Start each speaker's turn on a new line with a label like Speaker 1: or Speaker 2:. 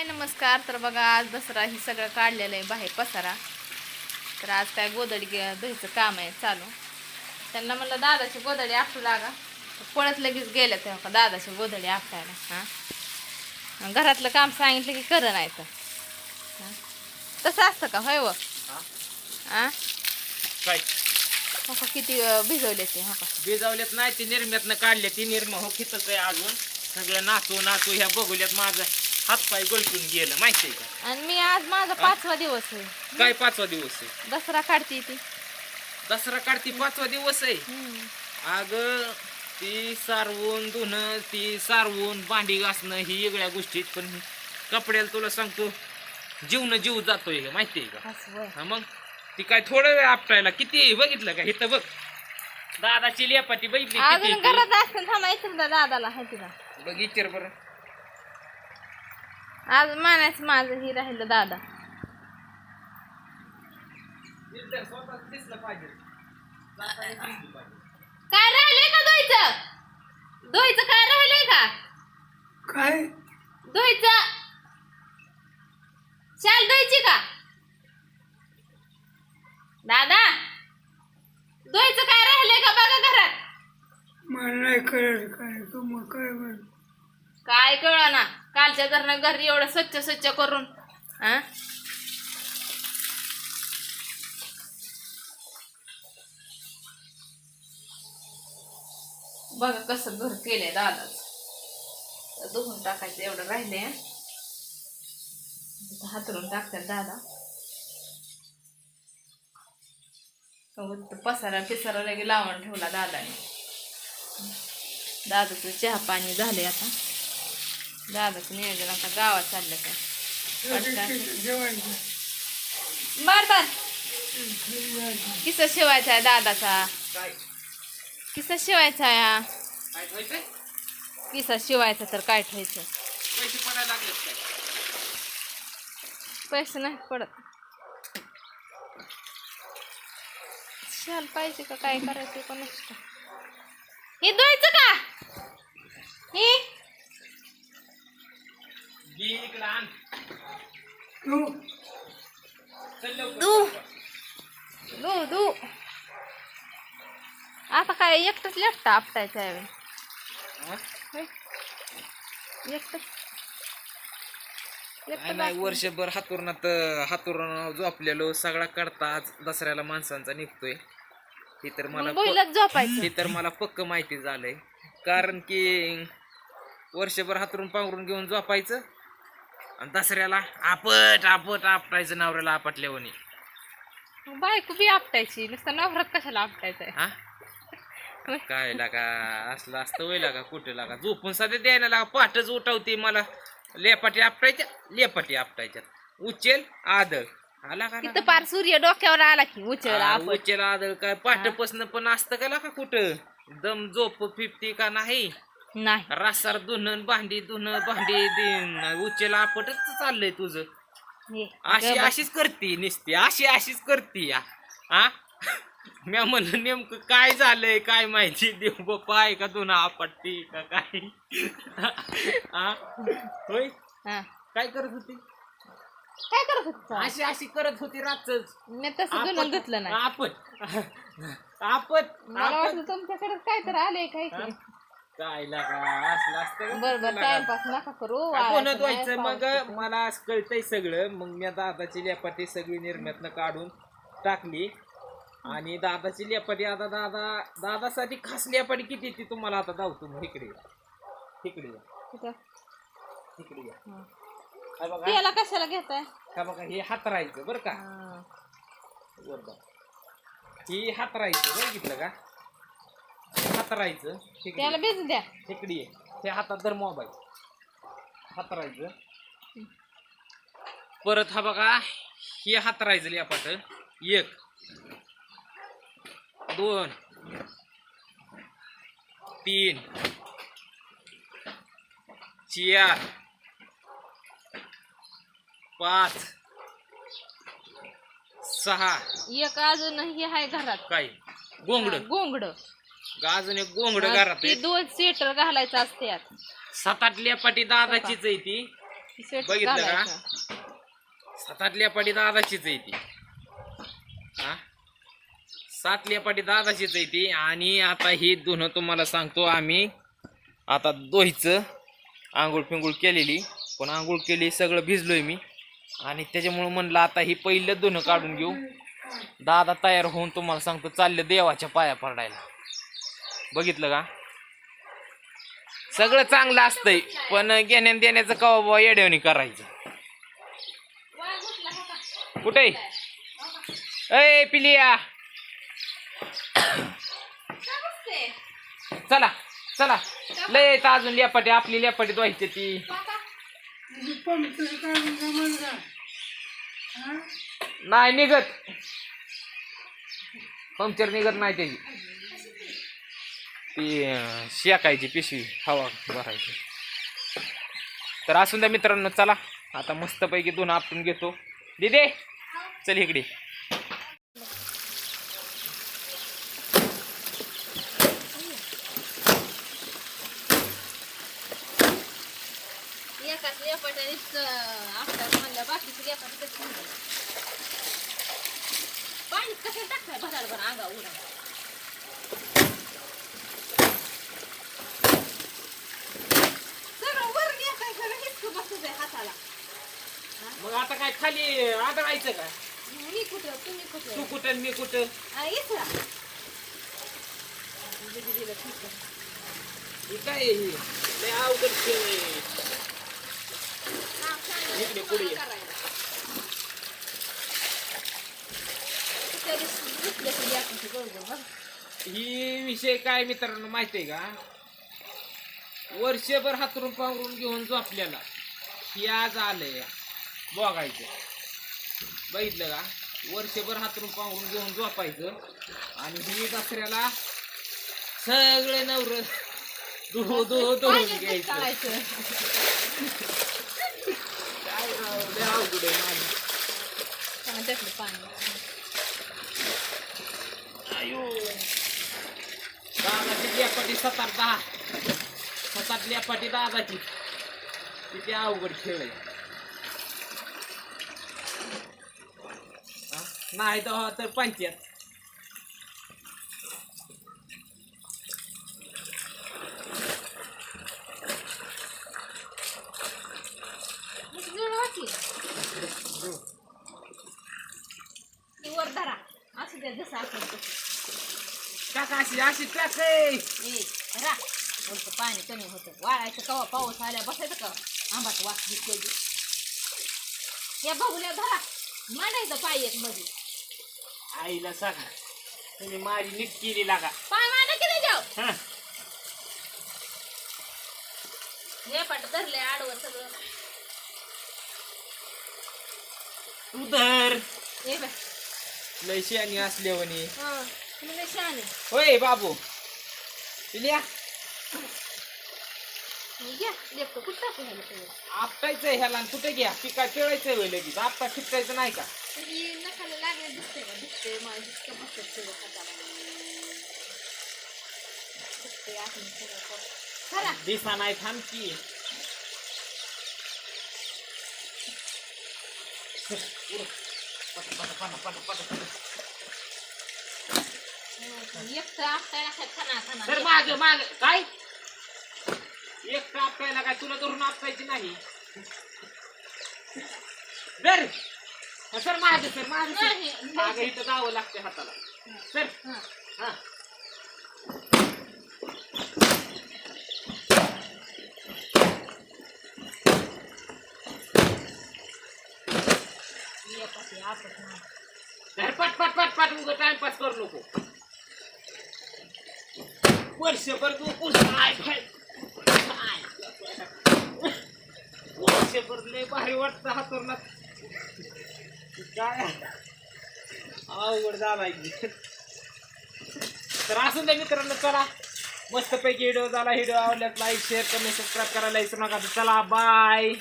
Speaker 1: हाय नमस्कार. तर बघा आज दसरा ही सगळं काढलेलं आहे बाहेर पसारा. तर आज काय गोदडी धुयचं काम आहे चालू. त्यांना म्हणलं दादाची गोदडी आपटू लागा. पळत लगेच गेल्या तेव्हा दादाची गोदडी आपटायला. हां? घरातलं काम सांगितलं की कर नाही तर. तसं असतं का होय व? हां? का किती भिजवले ते हो का?
Speaker 2: बिजावल्यात नाही ती निर्म्यातनं काढले ती निर्म हो खितच आहे अजून? सगळं नाचू नाचू ह्या बघूल्यात माझं. हातपाय गळटून गेलं माहिती आहे का?
Speaker 1: आणि मी आज माझा पाचवा दिवस आहे.
Speaker 2: काय पाचवा दिवस आहे?
Speaker 1: दसरा काढते ती.
Speaker 2: दसरा काढती पाचवा दिवस आहे?
Speaker 1: हम्म.
Speaker 2: अग ती सारवून धुणं ती सारवून भांडी घासणं ही वेगळ्या गोष्टी पण कपड्याला तुला सांगतो जीवन जीव जातोय का? माहिती आहे का. हा मग ती काय थोडं वेळ आपटायला किती आहे? बघितलं का? इथं बघ. दादाची लेपाटी बघितली किती
Speaker 1: अजून
Speaker 2: आहे ती?
Speaker 1: थांबायचं दादाला? हाय तिला.
Speaker 2: बघ विचार बरं.
Speaker 1: आज मानायचं माझं ही राहिलं दादा. काय राहिलंय का धुयचं धुयचं काय राहिलंय का?
Speaker 3: काय?
Speaker 1: धुयचं शाल धुयची का? दादा धुयचं काय राहिलंय का बघा घरात?
Speaker 3: मला नाही कळत काय तू मग काय म्हण
Speaker 1: काय कळ ना कालच्या घरनं घरी एवढं स्वच्छ स्वच्छ करून हा बघा कसं घर केलंय दादाच. दुखून टाकायचं एवढं राहिलंय. हातरून टाकतात दादा. पसारा पिसारा लगे लावून ठेवला दादाने. दादाचं चहा पाणी झाले आता. दादाचं नियोजन आता गावात चाललं काय
Speaker 3: जेवायचं?
Speaker 1: बर बर किसा शिवायचा आहे दादाचा.
Speaker 2: काय?
Speaker 1: किसा शिवायचा आहे. हा
Speaker 2: काय व्हायचंय
Speaker 1: किसा शिवायचा तर काय ठेवायचं?
Speaker 2: पैसे
Speaker 1: नाही पडत. शाल पाहिजे का काय करायचं कोण हे धुवायचं का हे
Speaker 2: आण.
Speaker 3: तू.
Speaker 1: दू दू आता काय एकटंच लेफ्ट आपटायचं आहे? होय? एकटंच
Speaker 2: नाही नाही. वर्षभर हातुरणात हातुरण झोपलेलो सगळा करता आज दसऱ्याला माणसांचा निघतोय हे तर मला प-
Speaker 1: झोपायचं
Speaker 2: हे तर मला पक्क माहिती झालंय कारण की वर्षभर हातरून पांघरून घेऊन झोपायचं आणि दसऱ्याला आपट आपट आपटायचं नवऱ्याला आपटल्यावानी.
Speaker 1: मग बायको बी आपटायची नुसतं नवरात कशाला आपटायचं
Speaker 2: हा? काय लागा असलं असतं वय लागा कुठे लागा? झोपून सध्या द्यायला लागा पाठच उठवते मला. लेपाटी आपटायच्या लेपाटी आपटायच्या. उचेल आदळ. आला का
Speaker 1: तिथं पार सूर्य डोक्यावर आला की उचल
Speaker 2: आ, उचेल आदळ. काय पाठपासन पण असतं का लागा कुठं? दम झोप फिफ्टी का नाही?
Speaker 1: नाही.
Speaker 2: रासार धुणं भांडी धुणं भांडी दिन उचेला आपटच चाललंय तुझं. अशी. अशीच करती नुसती अशी अशीच करती या. हा मी म्हणलं नेमकं काय झालंय काय माहिती? देव बाप्पा आहे का धुणं आपटती का काय? हा होय?
Speaker 1: हा.
Speaker 2: काय करत होती?
Speaker 1: काय करत होती
Speaker 2: अशी अशी करत होती रातच.
Speaker 1: मी तसं घेतलं नाही.
Speaker 2: आपट. आपट.
Speaker 1: मला वाटलं तुमच्याकडे काय तर आलंय काय
Speaker 2: हा?
Speaker 1: की
Speaker 2: काय लागा असलं असतं?
Speaker 1: बर बर. टाइमपास नका करू
Speaker 2: कोणत
Speaker 1: वाळायचं नाही,
Speaker 2: व्हायचं मग
Speaker 1: पावसाचं.
Speaker 2: मला असं कळतंय सगळं मग मी दादाची लेपाटी सगळी निर्म्यातनं काढून टाकली आणि दादाची लेपाटी आता दादा दादासाठी खास लेपाटी किती ती तुम्हाला आता धावतो मग इकडे या. इकडे या.
Speaker 1: कुठं?
Speaker 2: इकडे या.
Speaker 1: हा.
Speaker 2: हा बघा
Speaker 1: त्याला कशाला घेताय
Speaker 2: हा बघा हे हात राहायचं बरं का
Speaker 1: हा.
Speaker 2: वर बघ. ही हात राहायचं बघितलं का हात राहायचं.
Speaker 1: त्याला द्या.
Speaker 2: इकडे ये हे हातात धर मोबाईल. हात राहायचं. परत हा बघा हे हात राहायचं लियापाट. एक दोन तीन चार पाच सहा.
Speaker 1: एक अजून हे आहे घरात.
Speaker 2: काय? गोंगड.
Speaker 1: गोंगड.
Speaker 2: अजून एक गोंगड घरात
Speaker 1: ती
Speaker 2: आहे.
Speaker 1: दोन स्वेटर घालायचं असते
Speaker 2: सात आठ लेपाटी दादाचीच आहे ती.
Speaker 1: स्वेटर
Speaker 2: बघितलं का?
Speaker 1: घालायचं.
Speaker 2: सात लेपाटी दादाचीच आहे ती. हा? सात लेपाटी दादाचीच आहे ती. आणि आता ही धुणं तुम्हाला सांगतो आम्ही. आता दोहीचं आंघोळ पिंगुळ केलेली. पण आंघोळ केली सगळं भिजलोय मी. आणि त्याच्यामुळं म्हणलं आता ही पहिलं धुणं काढून घेऊ. दादा तयार होऊन तुम्हाला सांगतो चाललं देवाच्या पाया पडायला. बघितलं का? सगळं चांगलं असतंय पण घेण्या देण्याचं कवा बाबा येड्यावणी करायचं. कुठे? अय पिलिया. चला चला. लय येत अजून लेपाटी आपली लेपाटी व्हायची ती. नाही निघत. पंक्चर निघत नाही त्याची. ती शेकायची पिशवी हवा भरायची. तर असून द्या मित्रांनो चला. आता मस्तपैकी दोन आपण घेतो. दिदे चल इकडे.
Speaker 1: एकाच लेपाट्यानेच आपल्याला म्हणलं बाकीचे लेपाट कसं म्हणलं पाणी कसं टाकताय भराड भर अंगा उडा सगळं वर नेसाय सगळं हिसकं बसत आहे हाताला
Speaker 2: मग आता काय खाली आदळायचं का
Speaker 1: मी कुठं तुम्ही
Speaker 2: तू
Speaker 1: कुठं
Speaker 2: कुठं मी कुठं
Speaker 1: आ, ठीक आहे
Speaker 2: हे काय आहे हे? लय अवघड खेळ आहे.
Speaker 1: हा, चालेल.
Speaker 2: इकडे पुढे ये.
Speaker 1: करायला. त्या दिवशी घेतलं की याचं बरोबर बघ.
Speaker 2: ही विषय काय मित्रांनो माहिती आहे का वर्षभर हातरून पांघरून घेऊन झोपल्याला ही आज आलंय बघायचं. बघितलं का? वर्षभर हातरून पांघरून घेऊन झोपायचं. आणि ही दसऱ्याला सगळे नवर दुहून
Speaker 1: पाहिजे ते
Speaker 2: घ्यायचं. काय अवघड आहे माझं.
Speaker 1: त्यातलं पाणी.
Speaker 2: आयो. दादाची लेपाटी सतार दहा सतार लेपाटी दादाची. किती अवघड खेळ आहे. नाही तर तर पंचायत. टाका अशी अशी टाक
Speaker 1: पाणी कमी होतं. वाळायचं कवा? पाऊस आल्या बसायचं का? आंबाट वास दिसतो या बघूल्या धरा. मांडायचं पाय एक मध्ये
Speaker 2: आईला सांगा. तुम्ही माझी नीट केली लागा.
Speaker 1: पाय मांडा की नाही जाऊ?
Speaker 2: हा.
Speaker 1: हे पाट धरले आडवं सगळं.
Speaker 2: तू धर.
Speaker 1: ए बाय
Speaker 2: लय असल्यावानी
Speaker 1: हा तुम्ही लय शहाणे.
Speaker 2: होय बाबू.
Speaker 1: घ्या लेपटं कुठं टाकू ह्याला सगळं?
Speaker 2: आपटायचंय ह्याला आणि कुठे घ्या? पिका पिळायचंय होय लगेच. आपटा फिटायचं नाही का?
Speaker 1: ही नखाला लागले दिसते का? दिसते मला दिसतं बसत सगळं हाताला दिसते आतून सगळं. खरा
Speaker 2: दिसा नाही थांबकी
Speaker 1: एक तर आपटायला काय खाना खाना
Speaker 2: तर माग माग. काय? एक आपटायला काय? तुला धरून आपटायची नाही. दर सर माग सर माग
Speaker 1: नाही.
Speaker 2: माग इथं जावं लागते हाताला सर
Speaker 1: हा.
Speaker 2: हा
Speaker 1: नाही.
Speaker 2: पट पट पट पट उगं टाइमपास करू नको वर्षभर तू काय काय? वर्षभर लय भारी वाटतं हातरणात काय अवघड झालाय तर असून द्या मित्रांनो चला. मस्तपैकी व्हिडिओ झाला. व्हिडिओ आवडल्यास लाईक शेअर कमेंट सबस्क्राईब करायला विसरू नका. तर चला बाय